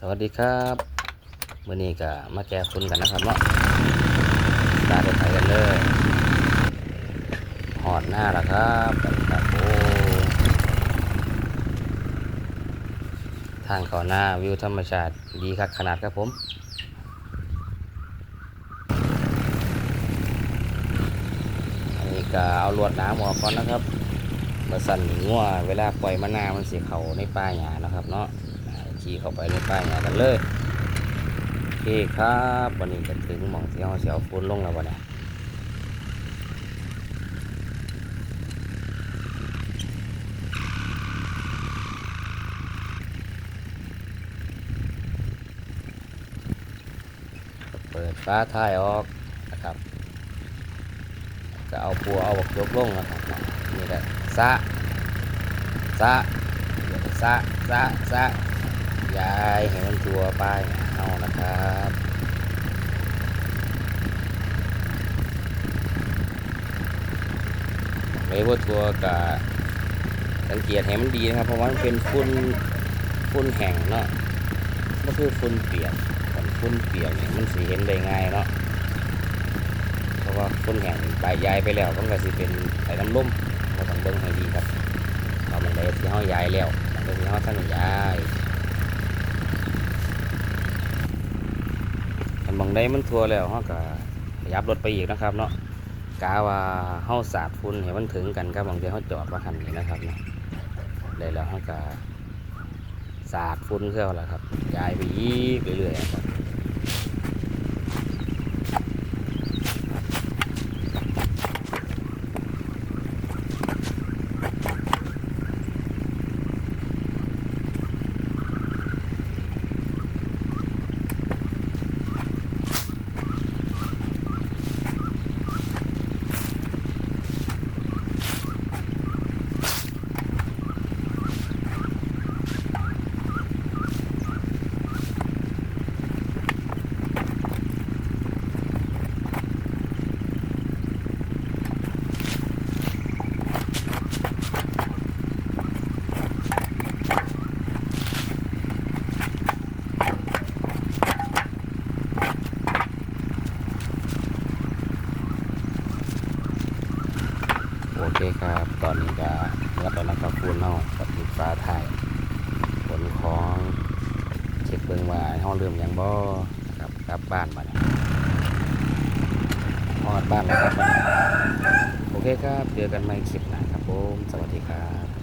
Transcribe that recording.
สวัสดีครับมื่อนี้ก็มาแก้ฝุ่นกันนะครับเนาะตาไปไถกันเลยหอดหน้าแล้วครับครับโอ้ทางเขาหน้าวิวธรรมชาติดีครับขนาดครับผมอันนี้ก็เอาลวดน้ำออกก่อนนะครับมาสั่นงัวเวลาปล่อยมะนาวมันสีเขาในป่าหญ้านะครับเนาะ ขี่เข้าไปในป่าหญ้ากันเลยโอเคครับวันนี้ก็ถึงหมองที่เราเสียวฟุ้นลงแล้ววันนี้เปิดฟ้าท้ายออกนะครับก็เอาปัวเอาบกยกลงนะครับนี่แหละซะซะซะซะซะ ยายให้มันทัวไปเอานะครับเลยว่าทัวกับสังเกตให้มันดีนะครับ เพราะว่ามันเป็นฝุ่นฝุ่นแห้งเนาะก็คือฝุ่นเปียกคันฝุ่นเปียกเนี่ยมันสีเห็นได้ง่ายเนาะเพราะว่าคนแห่งใบยายไปแล้วมันก็สิเป็นใส่น้ำลุ่มเราต้องเบิ่งให้ดีครับเรามันได้ที่ห้อยยายแล้วมันก็ที่ห้อยท่านยาย อันบางได้มันทัวแล้วเขาก็ขยับรถไปอีกนะครับ เนาะกาว่าเฮาสาดฝุ่นเห็นมันถึงกันกับบางทีเขาจอดมาคันนี้นะครับเนาะได้แล้วเขาก็สาดฝุ่นเท่าแล้วครับย้ายไปยีกเรื่อยๆครับ โอเคครับ ตอนนี้ก็รับแล้วนะครับคูณเนาะกับลูกฟ้าถ่ายผลของเช็คเบิ้งว่าห้องเริ่มยังบ่ครับกลับบ้านมาหอดบ้านแล้วครับโอเคครับเจอกันใหม่คลิปหน้าครับผม สวัสดีครับ